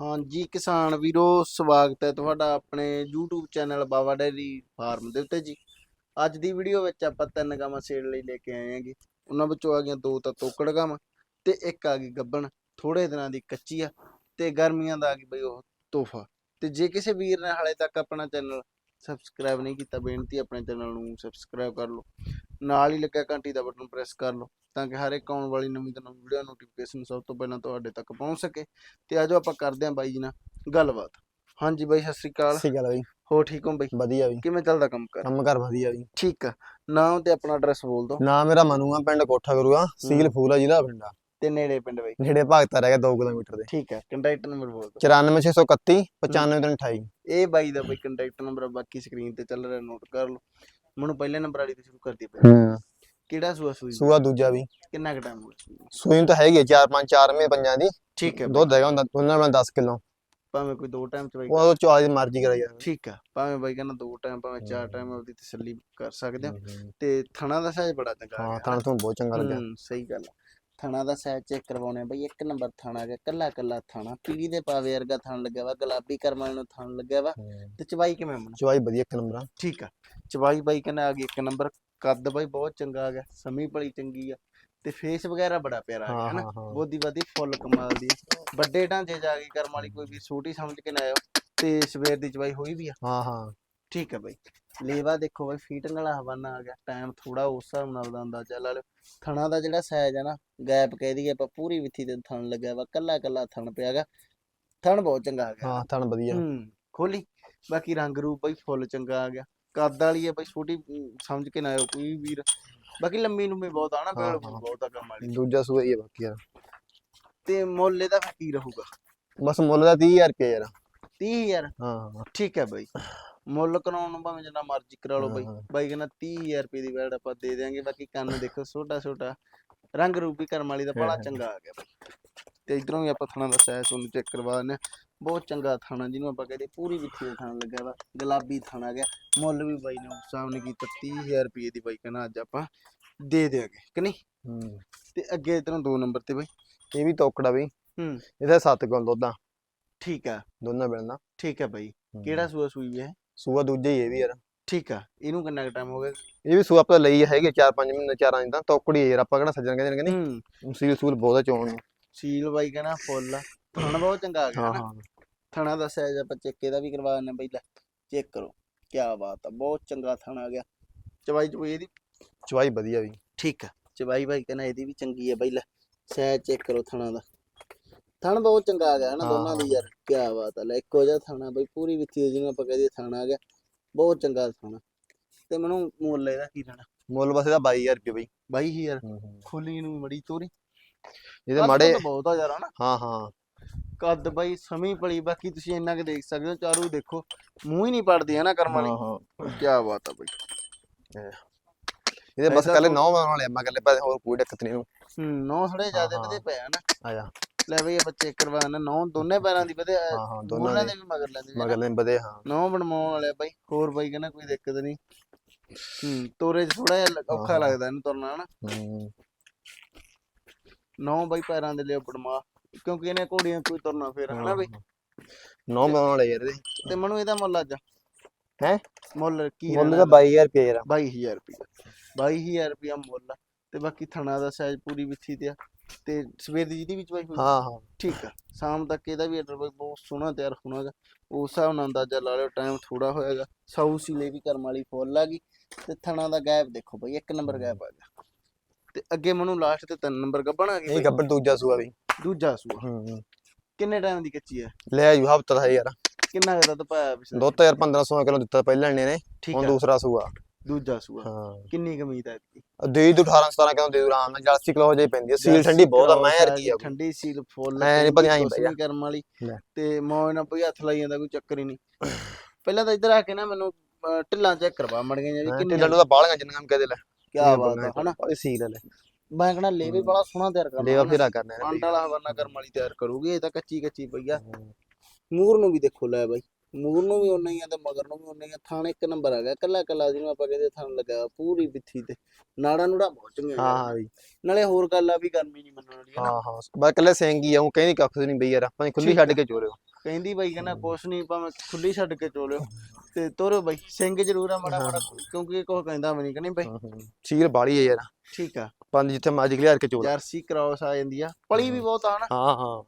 ਹਾਂਜੀ, ਕਿਸਾਨ ਵੀਰੋ, ਸਵਾਗਤ ਹੈ ਤੁਹਾਡਾ ਆਪਣੇ YouTube channel Bawa dairy farm ਦੇ ਉੱਤੇ ਜੀ। ਅੱਜ ਦੀ ਵੀਡੀਓ ਵਿੱਚ ਆਪਾਂ ਤਿੰਨ ਗਾਵਾਂ ਸੇਲ ਲਈ ਲੈ ਕੇ ਆਏ ਹਾਂ ਜੀ ਉਹਨਾਂ ਵਿੱਚੋਂ ਆ ਗਈਆਂ ਦੋ ਤਾਂ ਤੋਕੜ ਗਾਵਾਂ ਤੇ ਇੱਕ ਆ ਗਈ ਗੱਬਣ ਥੋੜੇ ਦਿਨਾਂ ਦੀ ਕੱਚੀ ਆ ਤੇ ਗਰਮੀਆਂ ਦਾ ਆ ਗਈ ਬਈ ਉਹ ਤੋਹਫਾ। ਤੇ ਜੇ ਕਿਸੇ ਵੀਰ ਨੇ ਹਾਲੇ ਤੱਕ ਆਪਣਾ ਚੈਨਲ ਸਬਸਕ੍ਰਾਈਬ ਨਹੀਂ ਕੀਤਾ, ਬੇਨਤੀ ਆਪਣੇ ਚੈਨਲ ਨੂੰ ਸਬਸਕ੍ਰਾਈਬ ਕਰ ਲਓ। ਨਾਲ ਹੀ ਲੱਗਿਆ ਘੰਟੀ ਦਾ ਬਟਨ ਪ੍ਰੈਸ ਕਰ ਲਓ ਤਾਂ ਕਿ ਹਰ ਇੱਕ ਆਉਣ ਵਾਲੀ ਨਵੀਂ ਤੋਂ ਨਵੀਂ ਵੀਡੀਓ ਨੋਟੀਫਿਕੇਸ਼ਨ ਸਭ ਤੋਂ ਪਹਿਲਾਂ ਤੁਹਾਡੇ ਤੱਕ ਪਹੁੰਚ ਸਕੇ। ਤੇ ਆਜੋ ਆਪਾਂ ਕਰਦੇ ਆਂ ਬਾਈ ਜੀ ਨਾਲ ਗੱਲਬਾਤ। ਹਾਂਜੀ ਬਾਈ ਸਤਿ ਸ੍ਰੀ ਅਕਾਲ। ਸਹੀ ਗੱਲ ਆ ਬਈ। ਹੋ ਠੀਕ ਹੋ ਬਾਈ? ਵਧੀਆ ਬਈ। ਕਿਵੇਂ ਚੱਲਦਾ ਕੰਮ ਕਰ ਕੰਮ ਕਰ ਵਧੀਆ ਬਈ। ਠੀਕ ਆ। ਨਾਮ ਤੇ ਆਪਣਾ ਐਡਰੈਸ ਬੋਲ ਦਿਓ। ਨਾ ਮੇਰਾ ਮਨੂ ਆ ਪਿੰਡ ਕੋਠਾ ਗੁਰੂਆ ਸੀਲ ਫੂਲ ਜ਼ਿਲ੍ਹਾ ਪਿੰਡਾ ਤੇ ਨੇੜੇ ਪਿੰਡ ਬਾਈ? ਨੇੜੇ ਭਗਤਾ ਰਹਿ ਗਿਆ 2 ਕਿਲੋਮੀਟਰ ਦੇ। ਠੀਕ ਆ ਕੰਟੈਕਟ ਨੰਬਰ ਬੋਲ ਦਿਓ। 94631 95328 ਇਹ ਬਾਈ ਦਾ ਬਾਈ ਕੰਟੈਕਟ ਨੰਬਰ ਬਾਕੀ ਸਕਰੀਨ ਤੇ ਚੱਲ ਰਿਹਾ ਨੋਟ ਕਰ ਲਓ। ਮੈਨੂੰ ਪਹਿਲੇ ਨੰਬਰ ਵਾਲੀ ਤੋਂ ਸ਼ੁਰੂ ਕਰਦੀ ਪਈ। ਹੂੰ। ਕਿਹੜਾ ਸੂਆ ਸੂਈ? ਸੂਆ ਦੂਜਾ ਵੀ। ਕਿੰਨਾ ਕੁ ਟਾਈਮ ਹੋ ਗਿਆ ਸੂਈ ਨੂੰ? ਤਾਂ ਹੈਗੀ 4 5 4 ਮਹੀਨੇ ਪੰਜਾਂ ਦੀ। ਠੀਕ ਹੈ ਦੁੱਧ ਹੈਗਾ ਹੁੰਦਾ ਉਹਨਾਂ ਨਾਲ 10 ਕਿਲੋ। ਭਾਵੇਂ ਕੋਈ ਦੋ ਟਾਈਮ ਚ ਬਾਈ ਉਹ ਚੋਆ ਦੀ ਮਰਜ਼ੀ ਕਰਾ ਯਾਰ ਠੀਕ ਆ ਭਾਵੇਂ ਬਾਈ ਕਹਿੰਦਾ ਦੋ ਟਾਈਮ ਭਾਵੇਂ ਚਾਰ। ਟਾਈਮ ਆਪਦੀ ਤਸੱਲੀ ਕਰ ਸਕਦੇ ਹੋ ਹੂੰ। ਤੇ ਥਣਾ ਦਾ ਸਾਈਜ਼ ਬੜਾ ਚੰਗਾ ਆ ਹਾਂ ਗਿਆ ਤਾਂ ਤੁਹਾਨੂੰ ਬਹੁਤ ਚੰਗਾ ਲੱਗਿਆ। ਹੂੰ ਸਹੀ ਗੱਲ ਆ। ਥਣਾ ਦਾ ਸਾਈਜ਼ ਚੈੱਕ ਕਰਵਾਉਣੇ ਆ ਬਈ ਇੱਕ ਨੰਬਰ ਥਣਾ ਗਿਆ ਕੱਲਾ ਕੱਲਾ ਥਣਾ। ਪੀਲੀ ਦੇ ਪਾਵੇ ਵਰਗਾ ਥਣ ਲੱਗਿਆ ਵਾ ਗੁਲਾਬੀ ਕਰਮਾਂ ਨੂੰ ਥਣ ਲੱਗਿਆ ਵਾ ਹੂੰ। ਤੇ ਚਵਾਈ ਕਿਵੇਂ ਬਣਾ ਚਵਾਈ ਵਧੀਆ ਇੱਕ ਨੰਬਰ ਆ। ਠੀਕ ਆ। ਚਵਾਈ ਬਾਈ ਕਹਿੰਦਾ ਆ ਗਈ ਇੱਕ ਨੰਬਰ ਕੱਦ ਬਾਈ ਬਹੁਤ ਚੰਗਾ ਆ ਗਿਆ ਸਮੀ ਭਲੀ ਚੰਗੀ ਆ ਤੇ ਫੇਸ ਵਗੈਰਾ ਬੜਾ ਪਿਆਰਾ ਹਾਂ ਹਨਾ? ਹਾਂ ਹਾਂ। ਬੋਦੀ ਬਾਦੀ ਫੁੱਲ ਕਮਾਲ ਦੀ ਵੱਡੇ ਢਾਂਚੇ ਜਾ ਕੇ ਕਰਮ ਵਾਲੀ ਕੋਈ ਵੀ ਛੋਟੀ ਸਮਝ ਕੇ ਨਾ ਆਇਓ ਤੇ ਸਵੇਰ ਦੀ ਚਵਾਈ ਹੋਈ ਵੀ ਆ। ਹਾਂ ਹਾਂ। ਠੀਕ ਆ ਬਾਈ। ਲੇਵਾ ਦੇਖੋ ਬਾਈ ਫੀਟਿੰਗ ਵਾਲਾ ਹਵਾਨਾ ਆ ਗਿਆ। ਟਾਈਮ ਥੋੜਾ ਉਸ ਹਿਸਾਬ ਨਾਲ ਦਾ ਅੰਦਾਜ਼ਾ ਲਾ ਲਿਓ ਥਣਾ ਦਾ ਜਿਹੜਾ ਸਾਈਜ਼ ਆ ਨਾ ਗੈਪ ਕਹਿ ਦਈਏ ਆਪਾਂ ਪੂਰੀ ਵਿੱਥੀ ਤੇ ਥਣ ਲੱਗਿਆ ਵਾ। ਕੱਲਾ ਕੱਲਾ ਥਣ ਪਿਆਗਾ ਥਣ ਬਹੁਤ ਚੰਗਾ ਆ ਗਿਆ। ਹਾਂ ਤਾਂ ਵਧੀਆ। ਹੂੰ ਖੋਲੀ। ਬਾਕੀ ਰੰਗ ਰੂਪ ਬਾਈ ਫੁੱਲ ਚੰਗਾ ਆ ਗਿਆ। ਕੱਦ ਵਾਲੀ ਆ ਬਾਈ ਛੋਟੀ ਸਮਝ ਕੇ ਨਾ ਆਇਓ ਕੋਈ ਵੀਰ। ਬਾਕੀ ਲੰਮੀ ਲੰਮੀ ਬਹੁਤ ਆ ਨਾ ਹਾਂ, ਬੇਲ ਹਾਂ। ਬਹੁਤ ਆ ਕੰਮ ਵਾਲੀ। ਦੂਜਾ ਸੂਆ ਹੀ ਬਾਕੀ ਯਾਰ। ਤੇ ਮੁੱਲ ਇਹਦਾ ਕੀ ਰਹੂਗਾ? ਬਸ ਮੁੱਲ ਦਾ 30000 ਰੁਪਏ ਯਾਰ। 30000 ਹਾਂ ਹਾਂ। ਠੀਕ ਹੈ ਬਾਈ। ਮੁੱਲ ਕਰਾਉਣ ਨੂੰ ਭਾਵੇਂ ਜਿੰਨਾ ਮਰਜ਼ੀ ਕਰਾ ਲਓ ਬਾਈ। ਬਾਈ ਕਹਿੰਦਾ 30000 ਰੁਪਏ ਦੀ ਵੈੜ ਆਪਾਂ ਦੇ ਦਿਆਂਗੇ ਬਾਕੀ ਕੰਨ ਦੇਖੋ ਛੋਟਾ ਛੋਟਾ। ਰੰਗ ਰੂਪੀ ਕਰਮ ਵਾਲੀ ਦਾ ਬੜਾ। ਚੰਗਾ ਆ ਗਿਆ ਬਾਈ। ਤੇ ਇਧਰੋਂ ਵੀ ਆਪਾਂ ਥਣਾ ਦਾ ਸਾਈਜ਼ ਤੁਹਾਨੂੰ ਚੈੱਕ ਕਰਵਾ ਦਿੰਦੇ ਬਹੁਤ ਚੰਗਾ ਥਾਣਾ ਜਿਹਨੂੰ ਆਪਾਂ ਕਹਿੰਦੇ ਪੂਰੀ ਵਿੱਥੀ ਦਾ ਥਾਣਾ ਲੱਗਿਆ ਵਾ। ਗੁਲਾਬੀ ਥਾਣਾ ਗਿਆ। ਮੁੱਲ ਵੀ ਬਾਈ ਨੇ ਉਸ ਸਾਹਮਣੇ ਕੀਤਾ 30000 ਰੁਪਏ ਦੀ ਬਾਈ ਕਹਿੰਦਾ ਅੱਜ ਆਪਾਂ ਦੇ ਦਿਆਂਗੇ ਕਿ ਨਹੀਂ? ਹੂੰ। ਤੇ ਅੱਗੇ ਇਧਰੋਂ ਦੋ ਨੰਬਰ ਤੇ ਬਾਈ। ਇਹ ਵੀ ਤੋਕੜਾ ਬਈ। ਹੂੰ। ਇਹਦਾ 7 ਕਿਲੋ ਦੁੱਧ ਆ। ਠੀਕ ਆ। ਦੋਨਾਂ ਮਿਲਣਾ ਠੀਕ ਆ ਬਾਈ। ਕਿਹੜਾ ਸੂਆ ਸੂਈ ਹੈ ਸੂਆ ਦੂਜਾ ਹੀ ਇਹ ਵੀ ਯਾਰ। ਠੀਕ ਆ ਇਹਨੂੰ ਕਿੰਨਾ ਟਾਈਮ ਹੋ ਗਿਆ? ਇਹ ਵੀ ਸੂਆ ਆਪਾਂ ਲਈ ਹੈਗੇ 4-5 ਮਹੀਨੇ ਚਾਰਾਂ ਦੀ ਤਾਂ। ਤੋਕੜੀ ਯਾਰ ਆਪਾਂ ਕਿਹੜਾ ਸੱਜਣ ਕਹਿੰਦੇ ਨੇ ਹੂੰ। ਕਹਿੰਦੇ ਸੀਲ ਸੂਲ ਬਹੁਤ ਆ ਚੋਣ ਨੂੰ। ਸੀਲ ਬਾਈ ਕਹਿੰਦਾ ਫੁੱਲ ਥਣ ਬਹੁਤ ਚੰਗਾ ਆ ਗਿਆ ਹਾਂ ਹਾਂ। ਥਣਾ ਦਾ ਸਾਈਜ਼ ਆਪਾਂ ਚੈੱਕ ਇਹਦਾ ਵੀ ਕਰਵਾ ਦਿੰਦੇ ਬਈ ਲੈ ਚੈੱਕ ਕਰੋ। ਕੀ ਬਾਤ ਆ ਬਹੁਤ ਚੰਗਾ ਥਣ ਆ ਗਿਆ। ਚਵਾਈ ਚਵਾਈ ਇਹਦੀ? ਚਵਾਈ ਵਧੀਆ ਵੀ। ਠੀਕ ਆ ਚਵਾਈ ਬਾਈ ਕਹਿੰਦਾ ਇਹਦੀ ਵੀ ਚੰਗੀ ਆ ਬਈ ਲੈ ਚੈੱਕ ਕਰੋ ਥਣਾ ਦਾ। ਥਣ ਬਹੁਤ ਚੰਗਾ ਆ ਗਿਆ ਹਨਾ ਦੋਨਾਂ ਦੀ ਯਾਰ ਕੀ ਬਾਤ ਆ ਲੈ ਇੱਕੋ ਜਿਹਾ ਥਣਾ ਬਈ ਪੂਰੀ ਵਿੱਥੀ ਜਿਹਨੂੰ ਆਪਾਂ ਕਹਦੇ ਥਣ ਆ ਗਿਆ ਬਹੁਤ ਚੰਗਾ ਥਣਾ ਤੇ ਮੈਨੂੰ ਮੁੱਲ ਇਹਦਾ ਕੀ ਲੈਣਾ? ਮੁੱਲ ਬਸ ਇਹਦਾ 22000 ਰੁਪਏ ਬਈ ਬਾਈ ਹੀ ਯਾਰ ਖੁੱਲੀ ਨੂੰ ਬੜੀ ਤੋਰੀ। ਇਹਦੇ ਮਾੜੇ ਬਹੁਤ ਆ ਯਾਰ ਹਨਾ। ਹਾਂ ਹਾਂ। ਕੱਦ ਬਾਈ ਸਮੀ ਪਲੀ ਬਾਕੀ ਤੁਸੀਂ ਇੰਨਾ ਕਿ ਦੇਖ ਸਕਦੇ ਹੋ ਚਾਰੂ ਦੇਖੋ। ਮੂੰਹ ਹੀ ਨਹੀਂ ਪੜਦੀ ਹੈ ਨਾ ਕਰਮ ਵਾਲੀ। ਹਾਂ ਕੀ ਬਾਤ ਆ ਬਾਈ। ਇਹਦੇ ਬਸ ਕੱਲੇ ਤਾਂ- 9 ਵਾਲੇ ਆਪਾਂ ਕੱਲੇ ਪੈਸੇ ਹੋਰ ਕੋਈ ਦਿੱਕਤ ਨਹੀਂ ਨੌ ਥੋੜੇ ਜ਼ਿਆਦਾ ਵਧੇ ਪਏ ਆ ਨਾ। ਆ ਜਾ ਲੈ ਬਈ ਆਪਾਂ ਚੈੱਕ ਕਰਵਾਣਾ ਨੌ ਦੋਨੇ ਪੈਰਾਂ ਦੀ ਵਧੇ ਹਾਂ ਹਾਂ ਦੋਨਾਂ ਦੇ ਵੀ ਮਗਰ ਲੈਂਦੇ ਮਗਰ ਲੈ ਬਦੇ ਹਾਂ। ਨੌ ਬਣਵਾਉਣ ਵਾਲੇ ਬਾਈ ਹੋਰ ਬਾਈ ਕਹਿੰਦਾ ਕੋਈ ਦਿੱਕਤ ਨਹੀਂ ਹੂੰ ਤੋਰੇ 'ਚ ਥੋੜਾ ਜਿਹਾ ਔਖਾ। ਲੱਗਦਾ ਇਹਨੂੰ ਤੁਰਨਾ ਹਨਾ। ਹੂੰ। ਨੌ ਬਾਈ ਪੈਰਾਂ ਦੇ ਲਈ ਬਣਵਾ ਕਿਉਂਕਿ ਇਹਨੇ ਘੋੜੀਆਂ ਕੋਈ ਤੁਰਨਾ ਫੇਰ ਹਨਾ ਬਈ। 9 ਵਾਲੇ ਯਾਰ ਇਹਦੇ। ਤੇ ਮਨੂੰ ਇਹਦਾ ਮੁੱਲ ਅੱਜ? ਹੈਂ? ਮੁੱਲ ਕੀ ਮੁੱਲ ਦਾ 22000 ਰੁਪਏ ਯਾਰ 22000 ਰੁਪਏ 22000 ਰੁਪਿਆ ਮੁੱਲ ਤੇ ਬਾਕੀ ਥਣਾ ਦਾ ਸਾਈਜ਼ ਪੂਰੀ ਵਿੱਥੀ ਤੇ ਆ। ਤੇ ਸਵੇਰ ਦੀ ਜਿਹਦੀ ਵਿੱਚ ਬਾਈ ਹੋਈ। ਹਾਂ ਹਾਂ। ਠੀਕ ਆ। ਸ਼ਾਮ ਤੱਕ ਇਹਦਾ ਵੀ ਆਰਡਰ ਬਹੁਤ ਸੋਹਣਾ ਤਿਆਰ ਹੋਣਾਗਾ ਉਸ ਹਿਸਾਬ ਨਾਲ ਅੰਦਾਜ਼ਾ ਲਾ ਲਿਓ ਟਾਈਮ ਥੋੜਾ ਹੋਏਗਾ ਸਾਊ ਸੀਲੇ ਵੀ ਕਰਮ ਵਾਲੀ ਫੁੱਲ ਆ ਗਈ। ਤੇ ਥਣਾ ਦਾ ਗੈਪ ਦੇਖੋ ਬਈ ਇੱਕ ਨੰਬਰ ਗੈਪ ਆ ਗਿਆ। ਤੇ ਅੱਗੇ ਮੈਨੂੰ ਲਾਸਟ ਤੇ ਤਿੰਨ ਨੰਬਰ ਗੱਬਣ ਆ ਗਈ ਇਹ ਗੱਬਰ ਦੂਜਾ ਸੂਆ ਵੀ ਦੂਜਾ ਸੂਆ। ਹੂੰ ਕਿੰਨੇ ਟਾਈਮ ਦੀ ਕੱਚੀ ਹੈ ਲੈ ਜੂ ਹਫਤਾ ਹੈ ਯਾਰ। ਕਿੰਨਾ ਕੁ ਦੁੱਧ ਪਾਇਆ ਪਿਛਲੇ ਦੁੱਧ ਤਾਂ ਯਾਰ 1500 ਕਿਲੋ ਦਿੱਤਾ ਪਹਿਲਾਂ ਨੇ ਨੇ ਹੁਣ ਆ। ਦੂਸਰਾ ਸੂਆ। ਦੂਜਾ ਸੂਆ। ਹਾਂ। ਕਿੰਨੀ ਕਮੀਦ ਹੈ ਇਹਦੀ? ਦੇ ਦੂ 18 17 ਕਿਲੋ ਦੇ ਦੂ? ਆਰਾਮ ਨਾਲ 80 ਕਿਲੋ ਹੋ ਜਾਈ ਪੈਂਦੀ ਹੈ ਸੀਲ ਠੰਡੀ ਬਹੁਤ ਆ ਮੈਂ ਯਾਰ ਕੀ ਆ। ਕੋਈ। ਠੰਡੀ ਸੀਲ ਫੁੱਲ ਐਂ ਨੀ ਪਤਾ ਆਈਂ ਕੁਛ ਪਈ ਕਰਮ ਵਾਲੀ। ਲੈ। ਤੇ ਮੌਜ ਨਾਲ ਭਈ ਹੱਥ ਲਾਈ ਜਾਂਦਾ ਕੋਈ ਚੱਕਰ ਹੀ ਨਹੀਂ। ਪਹਿਲਾਂ ਤਾਂ ਇੱਧਰ ਆ ਕੇ ਨਾ ਮੈਨੂੰ ਢਿੱਲਾਂ ਚੈੱਕ ਕਰਵਾ ਮੜ ਗਈਆਂ ਜੀ ਹੈਂ, ਕਿੰਨੀ ਲੱਡੂ ਦਾ ਬਾਲੀਆਂ ਜਿੰਨਾ ਕੰਮ ਕਹਦੇ ਲੈ ਕੀ ਬਾਤ ਹੈ ਹਨਾ? ਇਹ ਸੀਲ ਲੈ। ਮੈਂ ਕਹਣਾ ਲੇਵੇ ਬੜਾ ਸੋਹਣਾ ਤਿਆਰ ਕਰਨਾ ਹਨਾ। ਫੇਰਾ ਕਰਨਾ ਅੰਡ ਵਾਲਾ ਹਵਾਨਾ ਕਰਮ ਵਾਲੀ ਤਿਆਰ ਕਰੂਗੀ ਇਹ ਤਾਂ ਕੱਚੀ ਕੱਚੀ ਪਈ ਆ। ਮੂਰ ਨੂੰ ਵੀ ਦੇਖੋ ਲੈ ਬਾਈ। ਮੂਰ ਨੂੰ ਵੀ ਉਨਾ ਹੀ ਆ ਤੇ ਮਗਰ ਨੂੰ ਵੀ ਉਨਾ ਹੀ ਆ ਥਾਣ ਇੱਕ ਨੰਬਰ ਆ ਗਿਆ ਕੱਲਾ ਕੱਲਾ ਜਿਹਨੂੰ ਆਪਾਂ ਕਹਿੰਦੇ ਥਾਣ ਲੱਗਾ ਪੂਰੀ ਬਿੱਥੀ ਤੇ ਨਾੜਾ ਨੂੜਾ ਬਹੁਤ ਚੰਗੇ ਹਾਂ ਹਾਂ ਬਈ ਨਾਲੇ ਹੋਰ ਗੱਲ ਆ ਵੀ ਗਰਮੀ ਨਹੀਂ ਮੰਨਣ ਵਾਲੀ ਹੈ ਹਾਂ ਹਾਂ ਬਸ ਕੱਲੇ ਸਿੰਘ ਹੀ ਆ ਉਹ ਕਹਿੰਦੀ ਕੱਖ ਨਹੀਂ ਬਈ ਯਾਰ ਆਪਾਂ ਖੁੱਲੀ ਛੱਡ। ਕੇ ਚੋਰਿਓ। ਕਹਿੰਦੀ ਬਾਈ ਕਹਿੰਦਾ ਕੁਛ ਨਹੀਂ ਭਾਵੇਂ ਖੁੱਲੀ ਛੱਡ ਕੇ ਚੋਲਿਓ ਤੇ ਤੋਰੋ ਬਾਈ ਸਿੰਘ ਜ਼ਰੂਰ ਆ ਮਾੜਾ ਮਾੜਾ ਕਿਉਂਕਿ ਕੁਛ ਕਹਿੰਦਾ ਵੀ ਨਹੀਂ ਕਹਿੰਦੀ ਬਾਈ ਸੀਰ ਬਾੜੀ ਹੈ ਯਾਰ। ਠੀਕ ਆ। ਪੰਜ ਜਿੱਥੇ ਮਰਜ਼ੀ ਖਲਿਆਰ ਕੇ ਚੋਰ। ਜਰਸੀ ਕ੍ਰਾਸ ਆ ਜਾਂਦੀ ਆ ਪਲੀ ਵੀ ਬਹੁਤ ਆ ਨਾ ਹਾਂ ਹਾਂ।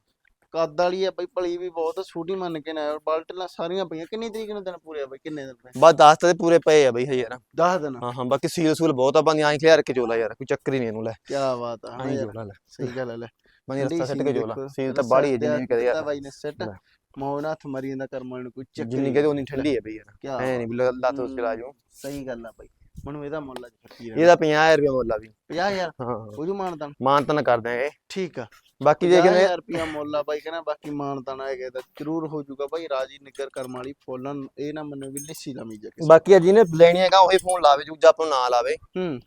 ਕੱਦ ਵਾਲੀ ਆ ਬਾਈ ਪਲੀ ਵੀ ਬਹੁਤ ਛੋਟੀ ਮੰਨ ਕੇ ਨਾ ਬਾਲਟਲਾਂ ਸਾਰੀਆਂ ਪਈਆਂ ਕਿੰਨੀ ਤਰੀਕ ਨੂੰ ਦਿਨ ਪੂਰੇ ਆ ਬਾਈ ਕਿੰਨੇ ਦਿਨ ਪਏ? ਬਸ 10 ਤੇ ਪੂਰੇ ਪਏ ਆ ਬਈ ਯਾਰ 10 ਦਿਨ? ਹਾਂ ਹਾਂ ਬਾਕੀ ਸੀਲ ਸੂਲ ਬਹੁਤ ਆ ਬੰਦੀ ਆਂ ਖਲਿਆਰ ਕੇ ਚੋਲਾ ਯਾਰ ਕੋਈ ਚੱਕਰ ਹੀ ਨਹੀਂ ਇਹਨੂੰ ਲੈ। ਕੀ ਬਾਤ ਆ ਆਂ ਯਾਰ ਸਹੀ ਗੱਲ ਲੈ। ਬੰਦੀ ਰਸਤਾ ਸੱਟ ਕੇ ਚੋਲਾ ਸੀਲ ਤਾਂ ਬਾੜੀ ਹੈ ਜਿੰਨੀ ਯਾਰ ਬਾਈ ਨੇ ਸੈੱਟ ਲੈ। ਮੌਨ ਹੱਥ ਮਰੀ ਜਾਂਦਾ ਕਰਮਾਂ ਨੂੰ ਕੋਈ ਚੱਕਰ ਜਿੰਨੀ ਕਦੇ ਉਨੀ ਠੰਡੀ ਹੈ ਬਈ ਯਾਰ। ਐ ਨਹੀਂ ਵੀ ਲੱਤ ਉਸ ਚਲਾ ਜਾਓ ਸਹੀ ਗੱਲ ਆ ਬਾਈ ਮੈਨੂੰ ਇਹਦਾ ਮੁੱਲ ਅੱਜ ਫੱਟੀ ਇਹਦਾ 50000 ਰੁਪਏ ਮੁੱਲ ਆ ਵੀ 50000 ਹਾਂ ਉਹ ਜੂ ਮਾਨਤਾਨ? ਮਾਨ ਤਾਂ ਕਰ ਦਿਆਂਗੇ। ਠੀਕ ਆ। ਬਾਕੀ ਜੇ ਕਿਨੇ 50000 ਰੁਪਿਆ ਮੁੱਲ ਆ ਬਾਈ ਕਹਿੰਦਾ ਬਾਕੀ ਮਾਨਤਾਨ ਆਏਗਾ ਤਾਂ ਜ਼ਰੂਰ ਹੋ ਜਾਊਗਾ ਬਾਈ ਰਾਜੀ ਨਿੱਗਰ ਕਰਮ ਵਾਲੀ ਫੁੱਲਨ ਇਹ ਨਾ ਮੰਨੋ ਵੀ ਲਿੱਸੀ ਲਾਮੀ ਜਾ ਕੇ ਬਾਕੀ ਆ ਜਿਹਨੇ ਲੈਣੀ ਹੈਗਾ ਉਹੀ ਫੋਨ ਲਾਵੇ ਜੂਜਾ ਆਪਾਂ ਨੂੰ ਲਾਵੇ। ਹੂੰ।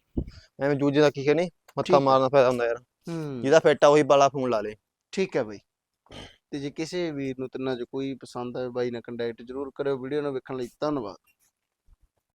ਐਵੇਂ ਜੂਜੇ ਦਾ ਕੀ ਕਹਿੰਦੇ ਮੱਥਾ। ਮਾਰਨਾ ਫਾਇਦਾ ਹੁੰਦਾ ਯਾਰ। ਹੂੰ। ਜਿਹਦਾ ਫਿੱਟ ਆ ਉਹੀ ਵਾਲਾ ਫੋਨ ਲਾ ਲੇ। ਠੀਕ ਹੈ ਬਾਈ। ਤੇ ਜੇ ਕਿਸੇ ਵੀਰ ਨੂੰ ਤਿੰਨਾਂ ਚ ਕੋਈ ਪਸੰਦ ਆਵੇ ਬਾਈ ਨਾਲ ਕੰਟੈਕਟ ਜ਼ਰੂਰ ਕਰਿਓ ਵੀਡੀਓ ਨੂੰ ਵੇਖਣ ਲਈ ਧੰਨਵਾਦ।